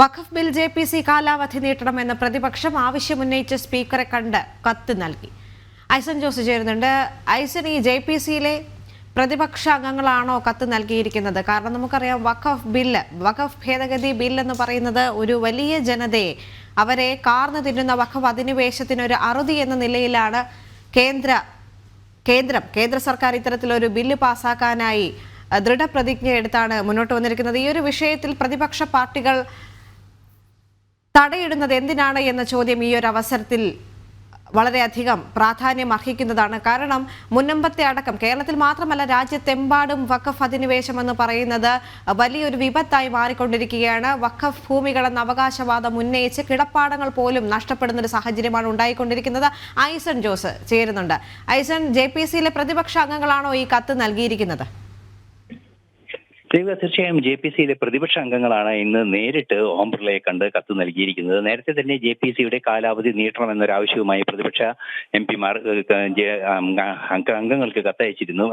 Waqf bill J P C കാലാവധി നീട്ടണമെന്ന് പ്രതിപക്ഷം ആവശ്യമുന്നയിച്ച് സ്പീക്കറെ കണ്ട് കത്ത് നൽകി. ഐസൻ ജോസ് ചേരുന്നുണ്ട്. ഐസൻ ഈ ജെ പി സിയിലെ പ്രതിപക്ഷ അംഗങ്ങളാണോ കത്ത് നൽകിയിരിക്കുന്നത്? കാരണം നമുക്കറിയാം വഖഫ് ബില്ല് വഖഫ് ഭേദഗതി ബിൽ എന്ന് പറയുന്നത് ഒരു വലിയ ജനതയെ അവരെ കാർന്നു തിന്നുന്ന വഖഫ് അധിനിവേശത്തിനൊരു അറുതി എന്ന നിലയിലാണ് കേന്ദ്ര കേന്ദ്രം കേന്ദ്ര സർക്കാർ ഇത്തരത്തിലൊരു ബില്ല് പാസ്സാക്കാനായി ദൃഢപ്രതിജ്ഞ എടുത്താണ് മുന്നോട്ട് വന്നിരിക്കുന്നത്. ഈ ഒരു വിഷയത്തിൽ പ്രതിപക്ഷ പാർട്ടികൾ തടയിടുന്നത് എന്തിനാണ് എന്ന ചോദ്യം ഈ ഒരു അവസരത്തിൽ വളരെയധികം പ്രാധാന്യം അർഹിക്കുന്നതാണ്. കാരണം മുന്നമ്പത്തെ അടക്കം കേരളത്തിൽ മാത്രമല്ല രാജ്യത്തെമ്പാടും വഖഫ് അധിനിവേശം എന്ന് പറയുന്നത് വലിയൊരു വിപത്തായി മാറിക്കൊണ്ടിരിക്കുകയാണ്. വഖഫ് ഭൂമികളെന്ന അവകാശവാദം ഉന്നയിച്ച് കിടപ്പാടങ്ങൾ പോലും നഷ്ടപ്പെടുന്ന ഒരു സാഹചര്യമാണ് ഉണ്ടായിക്കൊണ്ടിരിക്കുന്നത്. ഐസൺ ജോസ് ചേരുന്നുണ്ട്. ഐസൺ ജെ പി സിയിലെ പ്രതിപക്ഷ അംഗങ്ങളാണോ ഈ കത്ത് നൽകിയിരിക്കുന്നത്? ദൈവ തീർച്ചയായും ജെ പി സിയിലെ പ്രതിപക്ഷ അംഗങ്ങളാണ് ഇന്ന് നേരിട്ട് ഓം ബിർളയെ കണ്ട് കത്ത് നൽകിയിരിക്കുന്നത്. നേരത്തെ തന്നെ ജെ പി സിയുടെ കാലാവധി നീട്ടണമെന്നൊരാവശ്യവുമായി പ്രതിപക്ഷ എം പിമാർ അംഗങ്ങൾക്ക് കത്തയച്ചിരുന്നു.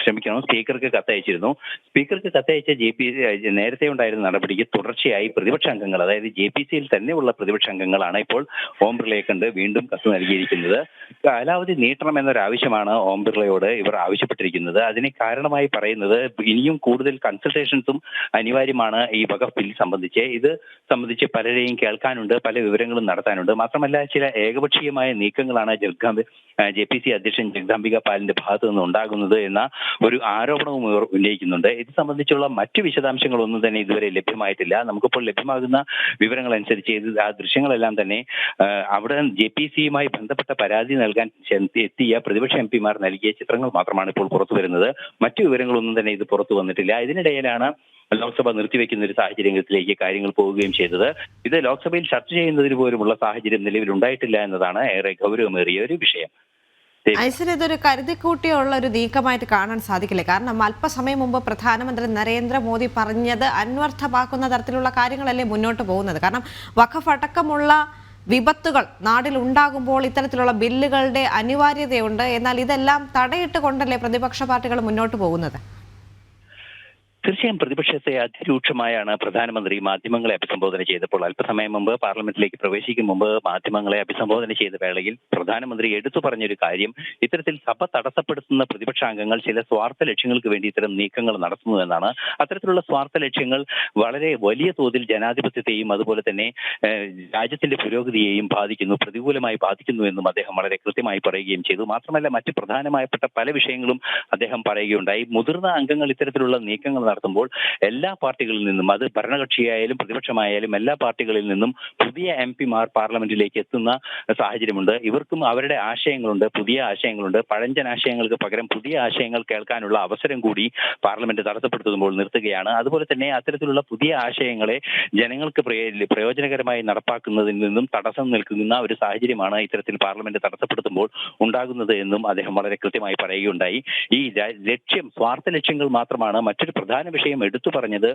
ക്ഷമിക്കണം സ്പീക്കർക്ക് കത്തയച്ചിരുന്നു. സ്പീക്കർക്ക് കത്തയച്ച ജെ പി നേരത്തെ ഉണ്ടായിരുന്ന നടപടിക്ക് തുടർച്ചയായി പ്രതിപക്ഷ അംഗങ്ങൾ അതായത് ജെ പി സിയിൽ തന്നെയുള്ള പ്രതിപക്ഷ അംഗങ്ങളാണ് ഇപ്പോൾ ഓം ബിർളയെ കണ്ട് വീണ്ടും കത്ത് നൽകിയിരിക്കുന്നത്. കാലാവധി നീട്ടണമെന്നൊരാവശ്യമാണ് ഓം ബിർളയോട് ഇവർ ആവശ്യപ്പെട്ടിരിക്കുന്നത്. അതിന് കാരണമായി പറയുന്നത് ഇനിയും കൂടുതൽ കൺസൾട്ടേഷൻസും അനിവാര്യമാണ് ഈ വകഫ് ബിൽ സംബന്ധിച്ച്. ഇത് സംബന്ധിച്ച് പലരെയും കേൾക്കാനുണ്ട് പല വിവരങ്ങളും നടത്താനുണ്ട്. മാത്രമല്ല ചില ഏകപക്ഷീയമായ നീക്കങ്ങളാണ് ജഗദാംബി ജെ പി സി അധ്യക്ഷൻ ജഗദാംബിക പാലിന്റെ ഭാഗത്തു നിന്ന് ഉണ്ടാകുന്നത് എന്ന ഒരു ആരോപണവും ഇവർ ഉന്നയിക്കുന്നുണ്ട്. ഇത് സംബന്ധിച്ചുള്ള മറ്റു വിശദാംശങ്ങളൊന്നും തന്നെ ഇതുവരെ ലഭ്യമായിട്ടില്ല. നമുക്കിപ്പോൾ ലഭ്യമാകുന്ന വിവരങ്ങൾ അനുസരിച്ച് ഇത് ആ ദൃശ്യങ്ങളെല്ലാം തന്നെ അവിടെ ജെ പി സിയുമായി ബന്ധപ്പെട്ട പരാതി നൽകാൻ എത്തിയ പ്രതിപക്ഷ എം പിമാർ നൽകിയ ചിത്രങ്ങൾ മാത്രമാണ് ഇപ്പോൾ പുറത്തു വരുന്നത്. മറ്റു വിവരങ്ങളൊന്നും തന്നെ ഇത് പുറത്തു വന്നിട്ടില്ല. ഇതിനിടയിലാണ് ലോക്സഭ നിർത്തിവെക്കുന്ന ഒരു സാഹചര്യത്തിലേക്ക് കാര്യങ്ങൾ പോവുകയും ചെയ്തത്. ഇത് ലോക്സഭയിൽ ചർച്ച ചെയ്യുന്നതിന് പോലുമുള്ള സാഹചര്യം നിലവിൽ ഉണ്ടായിട്ടില്ല എന്നതാണ് ഏറെ ഗൗരവമേറിയ ഒരു വിഷയം. ഐസിന് ഇതൊരു കരുതിക്കൂട്ടിയുള്ള ഒരു നീക്കമായിട്ട് കാണാൻ സാധിക്കില്ല? കാരണം അല്പസമയം മുമ്പ് പ്രധാനമന്ത്രി നരേന്ദ്രമോദി പറഞ്ഞത് അന്വർത്ഥമാക്കുന്ന തരത്തിലുള്ള കാര്യങ്ങളല്ലേ മുന്നോട്ട് പോകുന്നത്. കാരണം വഖഫ് അടക്കമുള്ള വിപത്തുകൾ നാടിൽ ഉണ്ടാകുമ്പോൾ ഇത്തരത്തിലുള്ള ബില്ലുകളുടെ അനിവാര്യതയുണ്ട്. എന്നാൽ ഇതെല്ലാം തടയിട്ട് കൊണ്ടല്ലേ പ്രതിപക്ഷ പാർട്ടികൾ മുന്നോട്ട് പോകുന്നത്? തീർച്ചയായും പ്രതിപക്ഷത്തെ അതിരൂക്ഷമായാണ് പ്രധാനമന്ത്രി മാധ്യമങ്ങളെ അഭിസംബോധന ചെയ്തപ്പോൾ. അല്പസമയം മുമ്പ് പാർലമെന്റിലേക്ക് പ്രവേശിക്കും മുമ്പ് മാധ്യമങ്ങളെ അഭിസംബോധന ചെയ്ത വേളയിൽ പ്രധാനമന്ത്രി എടുത്തു പറഞ്ഞൊരു കാര്യം ഇത്തരത്തിൽ സഭ തടസ്സപ്പെടുത്തുന്ന പ്രതിപക്ഷാംഗങ്ങൾ ചില സ്വാർത്ഥ ലക്ഷ്യങ്ങൾക്ക് വേണ്ടി ഇത്തരം നീക്കങ്ങൾ നടത്തുന്നു എന്നാണ്. അത്തരത്തിലുള്ള സ്വാർത്ഥ ലക്ഷ്യങ്ങൾ വളരെ വലിയ തോതിൽ ജനാധിപത്യത്തെയും അതുപോലെ തന്നെ രാജ്യത്തിന്റെ പുരോഗതിയെയും ബാധിക്കുന്നു പ്രതികൂലമായി ബാധിക്കുന്നു എന്നും അദ്ദേഹം വളരെ കൃത്യമായി പറയുകയും ചെയ്തു. മാത്രമല്ല മറ്റ് പ്രധാനമായപ്പെട്ട പല വിഷയങ്ങളും അദ്ദേഹം പറയുകയുണ്ടായി. മുതിർന്ന അംഗങ്ങൾ ഇത്തരത്തിലുള്ള നീക്കങ്ങൾ നടത്തുമ്പോൾ എല്ലാ പാർട്ടികളിൽ നിന്നും അത് ഭരണകക്ഷിയായാലും പ്രതിപക്ഷമായാലും എല്ലാ പാർട്ടികളിൽ നിന്നും പുതിയ എം പിമാർ പാർലമെന്റിലേക്ക് എത്തുന്ന സാഹചര്യമുണ്ട്. ഇവർക്കും അവരുടെ ആശയങ്ങളുണ്ട് പുതിയ ആശയങ്ങളുണ്ട്. പഴഞ്ചൻ ആശയങ്ങൾക്ക് പകരം പുതിയ ആശയങ്ങൾ കേൾക്കാനുള്ള അവസരം കൂടി പാർലമെന്റ് തടസ്സപ്പെടുത്തുമ്പോൾ നിർത്തുകയാണ്. അതുപോലെ തന്നെ അത്തരത്തിലുള്ള പുതിയ ആശയങ്ങളെ ജനങ്ങൾക്ക് പ്രയോജനകരമായി നടപ്പാക്കുന്നതിൽ നിന്നും തടസ്സം നിൽക്കുന്ന ഒരു സാഹചര്യമാണ് ഇത്തരത്തിൽ പാർലമെന്റ് തടസ്സപ്പെടുത്തുമ്പോൾ ഉണ്ടാകുന്നത് എന്നും അദ്ദേഹം വളരെ കൃത്യമായി പറയുകയുണ്ടായി. ഈ ലക്ഷ്യം സ്വാർത്ഥ ലക്ഷ്യങ്ങൾ മാത്രമാണ് മറ്റൊരു പ്രധാന വിഷയം എടുത്തു പറഞ്ഞത്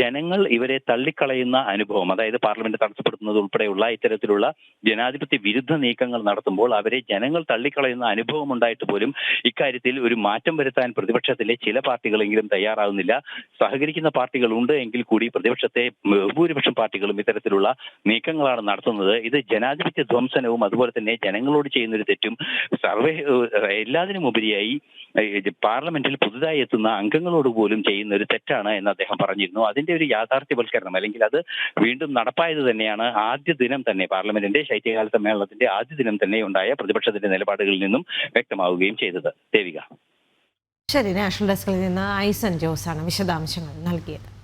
ജനങ്ങൾ ഇവരെ തള്ളിക്കളയുന്ന അനുഭവം. അതായത് പാർലമെന്റ് തടസ്സപ്പെടുത്തുന്നത് ഉൾപ്പെടെയുള്ള ഇത്തരത്തിലുള്ള ജനാധിപത്യ വിരുദ്ധ നീക്കങ്ങൾ നടത്തുമ്പോൾ അവരെ ജനങ്ങൾ തള്ളിക്കളയുന്ന അനുഭവം ഉണ്ടായിട്ട് പോലും ഇക്കാര്യത്തിൽ ഒരു മാറ്റം വരുത്താൻ പ്രതിപക്ഷത്തിലെ ചില പാർട്ടികളെങ്കിലും തയ്യാറാവുന്നില്ല. സഹകരിക്കുന്ന പാർട്ടികൾ ഉണ്ട് എങ്കിൽ കൂടി പ്രതിപക്ഷത്തെ ഭൂരിപക്ഷം പാർട്ടികളും ഇത്തരത്തിലുള്ള നീക്കങ്ങളാണ് നടത്തുന്നത്. ഇത് ജനാധിപത്യ ധ്വംസനവും അതുപോലെ തന്നെ ജനങ്ങളോട് ചെയ്യുന്ന ഒരു തെറ്റും സർവേ എല്ലാത്തിനും ഉപരിയായി പാർലമെന്റിൽ പുതുതായി എത്തുന്ന അംഗങ്ങളോട് പോലും ചെയ്യുന്ന ഒരു തെറ്റാണ് എന്ന് അദ്ദേഹം പറഞ്ഞിരുന്നു. അതിന്റെ ഒരു യാഥാർത്ഥ്യവൽക്കരണം അല്ലെങ്കിൽ അത് വീണ്ടും നടപ്പായത് തന്നെയാണ് ആദ്യ ദിനം തന്നെ. പാർലമെന്റിന്റെ ശൈത്യകാല സമ്മേളനത്തിന്റെ ആദ്യ ദിനം തന്നെ ഉണ്ടായ പ്രതിപക്ഷത്തിന്റെ നിലപാടുകളിൽ നിന്നും വ്യക്തമാവുകയും ചെയ്തത്. ദേവിക. ശരി നാഷണൽ ഡെസ്കിൽ നിന്ന് ഐസൻ ജോസാണ് വിശദാംശങ്ങൾ നൽകിയത്.